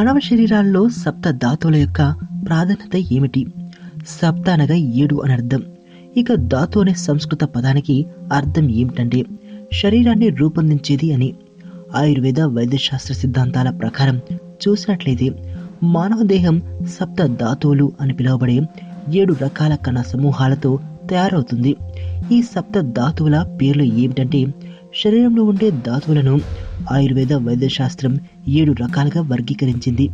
మానవ శరీరాల్లో సప్త ధాతువుల యొక్క ప్రాధాన్యత ఏమిటి? సప్త అనగా ఏడు అని అర్థం. ఇక ధాతు అనే సంస్కృత పదానికి అర్థం ఏమిటంటే శరీరాన్ని రూపొందించేది అని. ఆయుర్వేద వైద్యశాస్త్ర సిద్ధాంతాల ప్రకారం చూసినట్లయితే మానవ దేహం సప్త ధాతువులు అని పిలువబడే ఏడు రకాల కణ సమూహాలతో తయారవుతుంది. ఈ సప్త ధాతువుల పేర్లు ఏమిటంటే శరీరంలో ఉండే ధాతువులను ఆయుర్వేద వైద్యశాస్త్రం ఏడు రకాలుగా వర్గీకరించింది.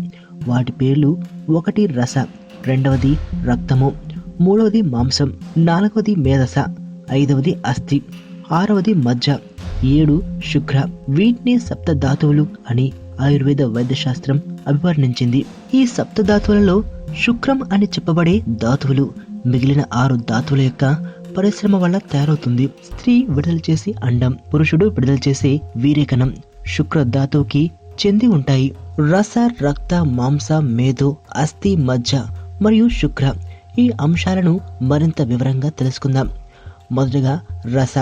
వాటి పేర్లు ఒకటి రస రెండవది రక్తము మూడవది మాంసం నాలుగవది మేధస ఐదవది అస్థి ఆరవది మజ్జ ఏడు శుక్ర వీటిని సప్త ధాతువులు అని ఆయుర్వేద వైద్యశాస్త్రం అభివర్ణించింది. ఈ సప్త ధాతువులలో శుక్రం అని చెప్పబడే ధాతువులు మిగిలిన ఆరు ధాతువుల యొక్క పరిశ్రమ వల్ల తయారవుతుంది. స్త్రీ విడుదల చేసే అండం పురుషుడు విడుదల చేసే వీరేకణం శుక్ర ధాతువుకి చెంది ఉంటాయి. రస రక్త మాంస మేధో అస్థి మజ్జ మరియు శుక్ర. ఈ అంశాలను మరింత వివరంగా తెలుసుకుందాం. మొదటగా రస.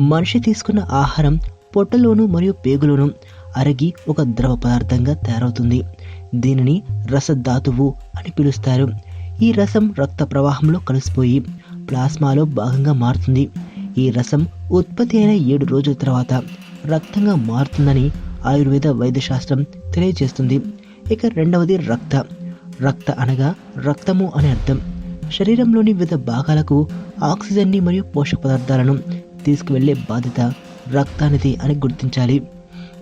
మనిషి తీసుకున్న ఆహారం పొట్టలోను మరియు పేగులోను అరిగి ఒక ద్రవ పదార్థంగా తయారవుతుంది. దీనిని రసధాతువు అని పిలుస్తారు. ఈ రసం రక్త ప్రవాహంలో కలిసిపోయి ప్లాస్మాలో భాగంగా మారుతుంది. ఈ రసం ఉత్పత్తి అయిన ఏడు రోజుల తర్వాత రక్తంగా మారుతుందని ఆయుర్వేద వైద్యశాస్త్రం తెలియజేస్తుంది. ఇక రెండవది రక్త. రక్త అనగా రక్తము అని అర్థం. శరీరంలోని వివిధ భాగాలకు ఆక్సిజన్ని మరియు పోషక పదార్థాలను తీసుకువెళ్ళే బాధ్యత రక్తానిది అని గుర్తించాలి.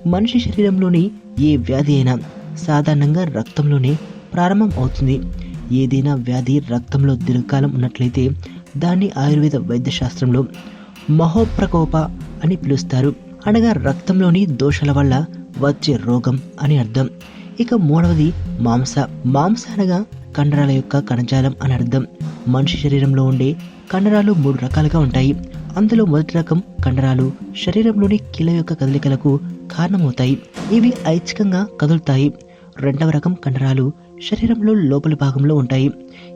మనిషి శరీరంలోని ఏ వ్యాధి అయినా సాధారణంగా రక్తంలోనే ప్రారంభం అవుతుంది. ఏదైనా వ్యాధి రక్తంలో దీర్ఘకాలం ఉన్నట్లయితే దాన్ని ఆయుర్వేద వైద్యశాస్త్రంలో మహోప్రకోప అని పిలుస్తారు. అనగా రక్తంలోని దోషాల వల్ల వచ్చే రోగం అని అర్థం. ఇక మూడవది మాంస. మాంస అనగా కండరాల యొక్క కణజాలం అని అర్థం. మనిషి శరీరంలో ఉండే కండరాలు మూడు రకాలుగా ఉంటాయి. అందులో మొదటి రకం కండరాలు శరీరంలోని కీళ్ళ యొక్క కదలికలకు కారణమవుతాయి. ఇవి ఐచ్ఛికంగా కదులుతాయి. రెండవ రకం కండరాలు శరీరంలో లోపలి భాగంలో ఉంటాయి.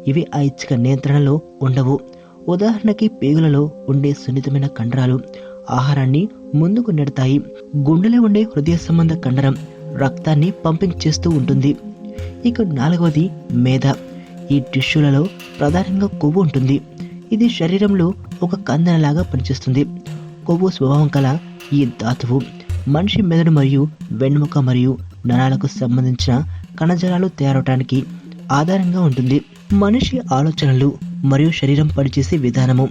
ఇవి ఐచ్ఛిక నియంత్రణలో ఉండవు. ఉదాహరణకి పేగులలో ఉండే సున్నితమైన కండరాలు ఆహారాన్ని ముందుకు నెడతాయి. గుండెలో ఉండే హృదయ సంబంధ కండరం రక్తాన్ని పంపింగ్ చేస్తూ ఉంటుంది. ఇక నాలుగవది మేధ. ఈ టిష్యూలలో ప్రధానంగా కొవ్వు ఉంటుంది. ఇది శరీరంలో ఒక కందనలాగా పనిచేస్తుంది. కొవ్వు స్వభావం కల ఈ ధాతువు. మనిషి మెదడు మరియు వెన్నుముక మరియు నరాలకు సంబంధించిన కణజాలాలు తయారవటానికి ఆధారంగా ఉంటుంది. మనిషి ఆలోచనలు మరియు శరీరం పనిచేసే విధానము.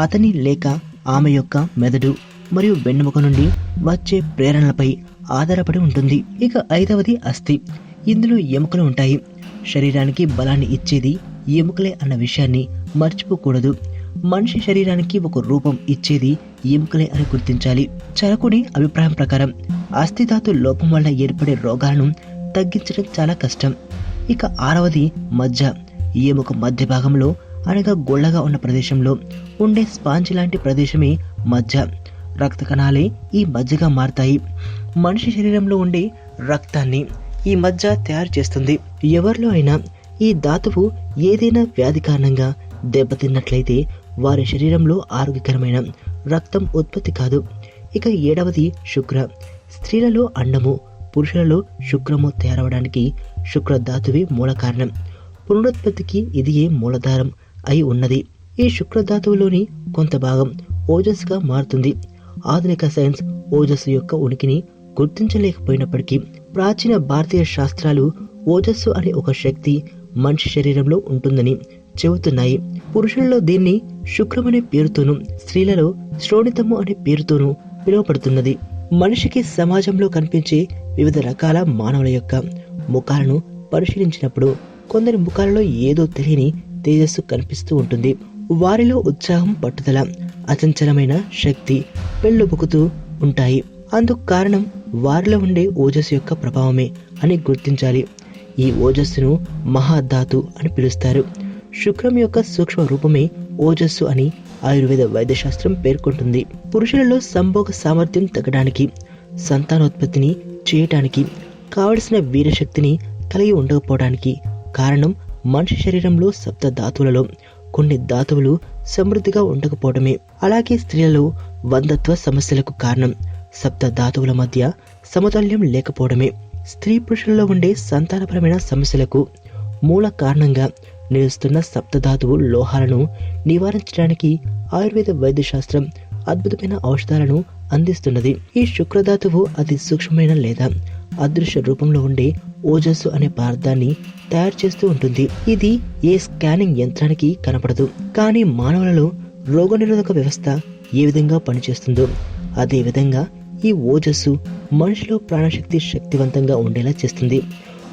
అతని లేక ఆమె యొక్క మెదడు మరియు వెన్నుముక నుండి వచ్చే ప్రేరణలపై ఆధారపడి ఉంటుంది. ఇక ఐదవది అస్థి. ఇందులో ఎముకలు ఉంటాయి. శరీరానికి బలాన్ని ఇచ్చేది ఎముకలే అన్న విషయాన్ని మర్చిపోకూడదు. మనిషి శరీరానికి ఒక రూపం ఇచ్చేది ఎముకలే అని గుర్తించాలి. చరకుని అభిప్రాయం ప్రకారం అస్థిధాతు లోపం వల్ల ఏర్పడే రోగాలను తగ్గించడం చాలా కష్టం. ఇక ఆరవది మజ్జ. ఎముక మధ్య భాగంలో అనగా గొళ్ళగా ఉన్న ప్రదేశంలో ఉండే స్పాంజ్ లాంటి ప్రదేశమే మజ్జ. రక్త కణాలే ఈ మజ్జగా మారతాయి. మనిషి శరీరంలో ఉండే రక్తాన్ని ఈ మజ్జ తయారు చేస్తుంది. ఎవరిలో అయినా ఈ ధాతువు ఏదైనా వ్యాధి కారణంగా దెబ్బతిన్నట్లయితే వారి శరీరంలో ఆరోగ్యకరమైన రక్తం ఉత్పత్తి కాదు. ఇక ఏడవది శుక్ర. స్త్రీలలో అండము పురుషులలో శుక్రము తయారవడానికి శుక్ర ధాతువే మూల కారణం. పునరుత్పత్తికి ఇదియే మూలధారం అయి ఉన్నది. ఈ శుక్రధాతువులోని కొంత భాగం ఓజస్గా మారుతుంది. ఆధునిక సైన్స్ ఓజస్సు యొక్క ఉనికిని గుర్తించలేకపోయినప్పటికీ ప్రాచీన భారతీయ శాస్త్రాలు ఓజస్సు అనే ఒక శక్తి మనిషి శరీరంలో ఉంటుందని చెబుతున్నాయి. పురుషులలో దీన్ని శుక్రం అనే పేరుతోనూ స్త్రీలలో శ్రోణితము అనే పేరుతోనూ పిలువబడుతున్నది. మనిషికి సమాజంలో కనిపించే వివిధ రకాల మానవుల యొక్క ముఖాలను పరిశీలించినప్పుడు కొందరి ముఖాలలో ఏదో తెలియని తేజస్సు కనిపిస్తూ ఉంటుంది. వారిలో ఉత్సాహం పట్టుదల అచంచలమైన శక్తి పెళ్ళుబుకుతూ ఉంటాయి. అందుకు కారణం వారిలో ఉండే ఓజస్సు యొక్క ప్రభావమే అని గుర్తించాలి. ఈ ఓజస్సును మహాధాతు అని పిలుస్తారు. శుక్రం యొక్క సూక్ష్మ రూపమే ఓజస్సు అని ఆయుర్వేద వైద్యశాస్త్రం పేర్కొంటుంది. పురుషులలో సంభోగ సామర్థ్యం తగ్గడానికి సంతానోత్పత్తిని చేయటానికి కావలసిన వీరశక్తిని కలిగి ఉండకపోవడానికి కారణం మనిషి శరీరంలో సప్త ధాతువులలో కొన్ని ధాతువులు సమృద్ధిగా ఉండకపోవడమే. అలాగే స్త్రీలలో వందత్వ సమస్యలకు కారణం. సప్త ధాతువుల మధ్య సమతుల్యం లేకపోవడమే. స్త్రీ పురుషులలో ఉండే సంతానపరమైన సమస్యలకు మూల కారణంగా నిలుస్తున్న సప్తధాతువు లోహాలను నివారించడానికి ఆయుర్వేద వైద్యశాస్త్రం అద్భుతమైన ఔషధాలను అందిస్తున్నది. ఈ శుక్రధాతువు అతి సూక్ష్మమైన లేదా అదృశ్య రూపంలో ఉండే ఓజస్సు అనే పదార్థాన్ని తయారు చేస్తూ ఉంటుంది. ఇది ఏ స్కానింగ్ యంత్రానికి కనపడదు. కానీ మానవులలో రోగనిరోధక వ్యవస్థ ఏ విధంగా పనిచేస్తుందో అదే విధంగా ఈ ఓజస్సు మనిషిలో ప్రాణశక్తి శక్తివంతంగా ఉండేలా చేస్తుంది.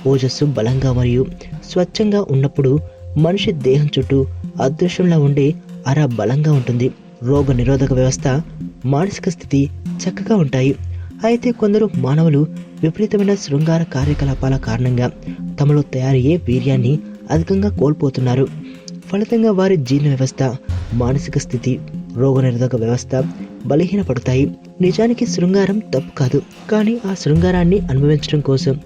ఓజస్సు బలంగా మరియు స్వచ్ఛంగా ఉన్నప్పుడు మనిషి దేహం చుట్టూ అదృశ్యంలా ఉండే అర బలంగా ఉంటుంది. రోగ నిరోధక వ్యవస్థ మానసిక స్థితి చక్కగా ఉంటాయి. అయితే కొందరు మానవులు విపరీతమైన శృంగార కార్యకలాపాల కారణంగా తమలో తయారయ్యే వీర్యాన్ని అధికంగా కోల్పోతున్నారు. ఫలితంగా వారి జీర్ణ వ్యవస్థ మానసిక స్థితి రోగనిరోధక వ్యవస్థ బలహీనపడతాయి. నిజానికి శృంగారం తప్పు కాదు. కానీ ఆ శృంగారాన్ని అనుభవించడం కోసం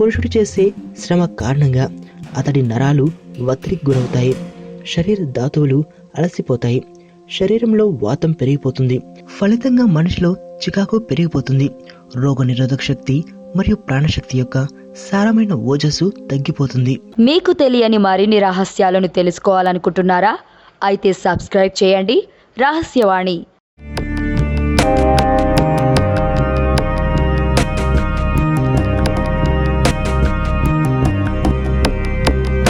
పురుషుడు చేసే శ్రమ కారణంగా అతడి నరాలు ఒత్తిడికి గురవుతాయి శరీర ధాతువులు అలసిపోతాయి. శరీరంలో వాతం పెరిగిపోతుంది. ఫలితంగా మనిషిలో చికాకు పెరిగిపోతుంది. రోగ నిరోధక శక్తి మరియు ప్రాణశక్తి యొక్క సారమైన ఓజస్సు తగ్గిపోతుంది. మీకు తెలియని మరిన్ని రహస్యాలను తెలుసుకోవాలనుకుంటున్నారా? అయితే సబ్స్క్రైబ్ చేయండి. రహస్యవాణి.